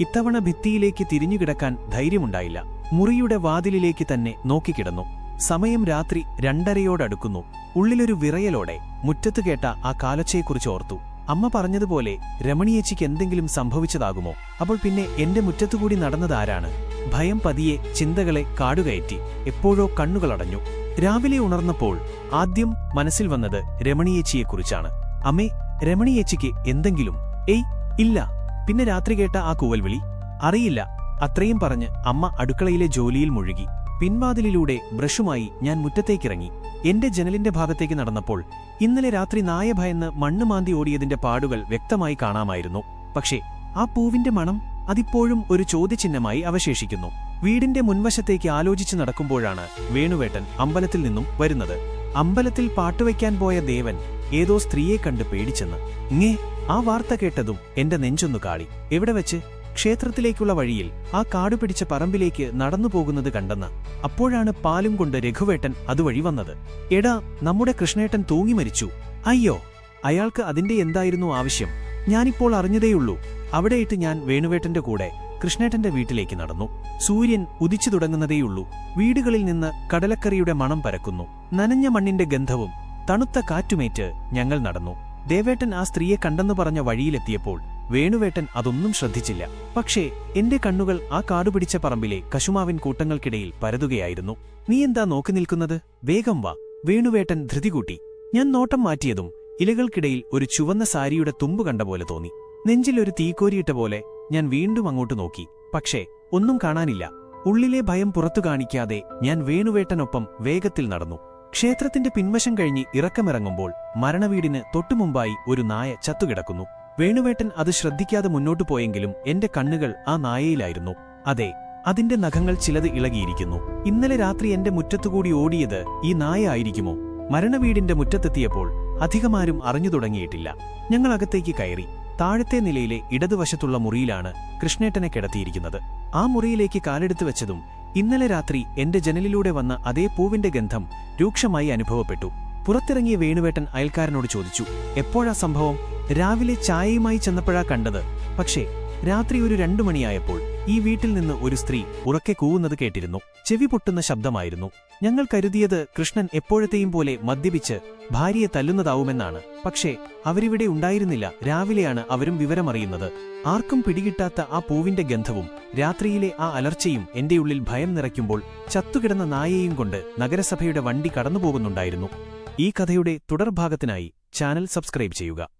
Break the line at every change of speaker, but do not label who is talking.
ഇത്തവണ ഭിത്തിയിലേക്ക് തിരിഞ്ഞുകിടക്കാൻ ധൈര്യമുണ്ടായില്ല. മുറിയുടെ വാതിലിലേക്ക് തന്നെ നോക്കിക്കിടന്നു. സമയം രാത്രി രണ്ടരയോടടുക്കുന്നു. ഉള്ളിലൊരു വിറയലോടെ മുറ്റത്തു കേട്ട ആ കാലച്ചയെക്കുറിച്ച് ഓർത്തു. അമ്മ പറഞ്ഞതുപോലെ രമണിയേച്ചിക്ക് എന്തെങ്കിലും സംഭവിച്ചതാകുമോ? അപ്പോൾ പിന്നെ എന്റെ മുറ്റത്തുകൂടി നടന്നതാരാണ് ഭയം പതിയെ ചിന്തകളെ കാടുകയറ്റി എപ്പോഴോ കണ്ണുകളടഞ്ഞു. രാവിലെ ഉണർന്നപ്പോൾ ആദ്യം മനസ്സിൽ വന്നത് രമണിയേച്ചിയെക്കുറിച്ചാണ്. അമ്മേ രമണിയേച്ചിക്ക് എന്തെങ്കിലും? ഏയ് ഇല്ല. പിന്നെ രാത്രി കേട്ട ആ കൂവൽവിളി അറിയില്ല അത്രയും പറഞ്ഞ് അമ്മ അടുക്കളയിലെ ജോലിയിൽ മുഴുകി. പിൻവാതിലിലൂടെ ബ്രഷുമായി ഞാൻ മുറ്റത്തേക്കിറങ്ങി. എന്റെ ജനലിന്റെ ഭാഗത്തേക്ക് നടന്നപ്പോൾ ഇന്നലെ രാത്രി നായ ഭയന്ന് മണ്ണ് മാന്തി ഓടിയതിന്റെ പാടുകൾ വ്യക്തമായി കാണാമായിരുന്നു. പക്ഷേ ആ പൂവിന്റെ മണം അതിപ്പോഴും ഒരു ചോദ്യചിഹ്നമായി അവശേഷിക്കുന്നു. വീടിന്റെ മുൻവശത്തേക്ക് ആലോചിച്ചു നടക്കുമ്പോഴാണ് വേണുവേട്ടൻ അമ്പലത്തിൽ നിന്നും വരുന്നത്. അമ്പലത്തിൽ പാട്ടുവയ്ക്കാൻ പോയ ദേവൻ ഏതോ സ്ത്രീയെ കണ്ട് പേടിച്ചെന്ന്. ഇങ്ങേ ആ വാർത്ത കേട്ടതും എന്റെ നെഞ്ചൊന്നു കാളി. എവിടെ വെച്ച്? ക്ഷേത്രത്തിലേക്കുള്ള വഴിയിൽ ആ കാടുപിടിച്ച പറമ്പിലേക്ക് നടന്നു പോകുന്നത് കണ്ടെന്ന്. അപ്പോഴാണ് പാലും കൊണ്ട് രഘുവേട്ടൻ അതുവഴി വന്നത്. എടാ നമ്മുടെ കൃഷ്ണേട്ടൻ തൂങ്ങി മരിച്ചു. അയ്യോ അയാൾക്ക് അതിന്റെ എന്തായിരുന്നു ആവശ്യം? ഞാനിപ്പോൾ അറിഞ്ഞതേയുള്ളൂ. അവിടെയിട്ട് ഞാൻ വേണുവേട്ടന്റെ കൂടെ കൃഷ്ണേട്ടന്റെ വീട്ടിലേക്ക് നടന്നു. സൂര്യൻ ഉദിച്ചു തുടങ്ങുന്നതേയുള്ളൂ. വീടുകളിൽ നിന്ന് കടലക്കറിയുടെ മണം പരക്കുന്നു. നനഞ്ഞ മണ്ണിന്റെ ഗന്ധവും തണുത്ത കാറ്റുമേറ്റ് ഞങ്ങൾ നടന്നു. ദേവേട്ടൻ ആ സ്ത്രീയെ കണ്ടെന്നു പറഞ്ഞ വഴിയിലെത്തിയപ്പോൾ വേണുവേട്ടൻ അതൊന്നും ശ്രദ്ധിച്ചില്ല. പക്ഷേ എന്റെ കണ്ണുകൾ ആ കാടുപിടിച്ച പറമ്പിലെ കശുമാവിൻ കൂട്ടങ്ങൾക്കിടയിൽ പരതുകയായിരുന്നു. നീ എന്താ നോക്കി നിൽക്കുന്നത്? വേഗം വാ. വേണുവേട്ടൻ ധൃതികൂട്ടി ഞാൻ നോട്ടം മാറ്റിയതും ഇലകൾക്കിടയിൽ ഒരു ചുവന്ന സാരിയുടെ തുമ്പ് കണ്ട പോലെ തോന്നി. നെഞ്ചിലൊരു തീക്കോരിയിട്ട പോലെ ഞാൻ വീണ്ടും അങ്ങോട്ട് നോക്കി. പക്ഷേ ഒന്നും കാണാനില്ല. ഉള്ളിലെ ഭയം പുറത്തു കാണിക്കാതെ ഞാൻ വേണുവേട്ടനൊപ്പം വേഗത്തിൽ നടന്നു. ക്ഷേത്രത്തിന്റെ പിൻവശം കഴിഞ്ഞ് ഇറക്കമിറങ്ങുമ്പോൾ മരണവീടിന് തൊട്ടുമുമ്പായി ഒരു നായ ചത്തുകിടക്കുന്നു. വേണുവേട്ടൻ അത് ശ്രദ്ധിക്കാതെ മുന്നോട്ടു പോയെങ്കിലും എന്റെ കണ്ണുകൾ ആ നായയിലായിരുന്നു. അതെ അതിന്റെ നഖങ്ങൾ ചിലത് ഇളകിയിരിക്കുന്നു. ഇന്നലെ രാത്രി എന്റെ മുറ്റത്തുകൂടി ഓടിയത് ഈ നായ ആയിരിക്കുമോ? മരണവീടിന്റെ മുറ്റത്തെത്തിയപ്പോൾ അധികമാരും അറിഞ്ഞു തുടങ്ങിയിട്ടില്ല. ഞങ്ങൾ അകത്തേക്ക് കയറി. താഴത്തെ നിലയിലെ ഇടതുവശത്തുള്ള മുറിയിലാണ് കൃഷ്ണേട്ടനെ കിടത്തിയിരിക്കുന്നത്. ആ മുറിയിലേക്ക് കാലെടുത്തു വെച്ചതും ഇന്നലെ രാത്രി എന്റെ ജനലിലൂടെ വന്ന അതേ പൂവിന്റെ ഗന്ധം രൂക്ഷമായി അനുഭവപ്പെട്ടു. പുറത്തിറങ്ങിയ വേണുവേട്ടൻ അയൽക്കാരനോട് ചോദിച്ചു എപ്പോഴാ സംഭവം? രാവിലെ ചായയുമായി ചെന്നപ്പോഴാ കണ്ടത്. പക്ഷേ രാത്രി ഒരു രണ്ടു മണിയായപ്പോൾ ഈ വീട്ടിൽ നിന്ന് ഒരു സ്ത്രീ ഉറക്കെ കൂവുന്നത് കേട്ടിരുന്നു. ചെവി പൊട്ടുന്ന ശബ്ദമായിരുന്നു. ഞങ്ങൾ കരുതിയത് കൃഷ്ണൻ എപ്പോഴത്തെയും പോലെ മദ്യപിച്ച് ഭാര്യയെ തല്ലുന്നതാവുമെന്നാണ്. പക്ഷേ അവരിവിടെ ഉണ്ടായിരുന്നില്ല. രാവിലെയാണ് അവരും വിവരമറിയുന്നത്. ആർക്കും പിടികിട്ടാത്ത ആ പൂവിന്റെ ഗന്ധവും രാത്രിയിലെ ആ അലർച്ചയും എന്റെ ഉള്ളിൽ ഭയം നിറയ്ക്കുമ്പോൾ ചത്തുകിടന്ന നായയെയും കൊണ്ട് നഗരസഭയുടെ വണ്ടി കടന്നുപോകുന്നുണ്ടായിരുന്നു. ഈ കഥയുടെ തുടർഭാഗത്തിനായി ചാനൽ സബ്സ്ക്രൈബ് ചെയ്യുക.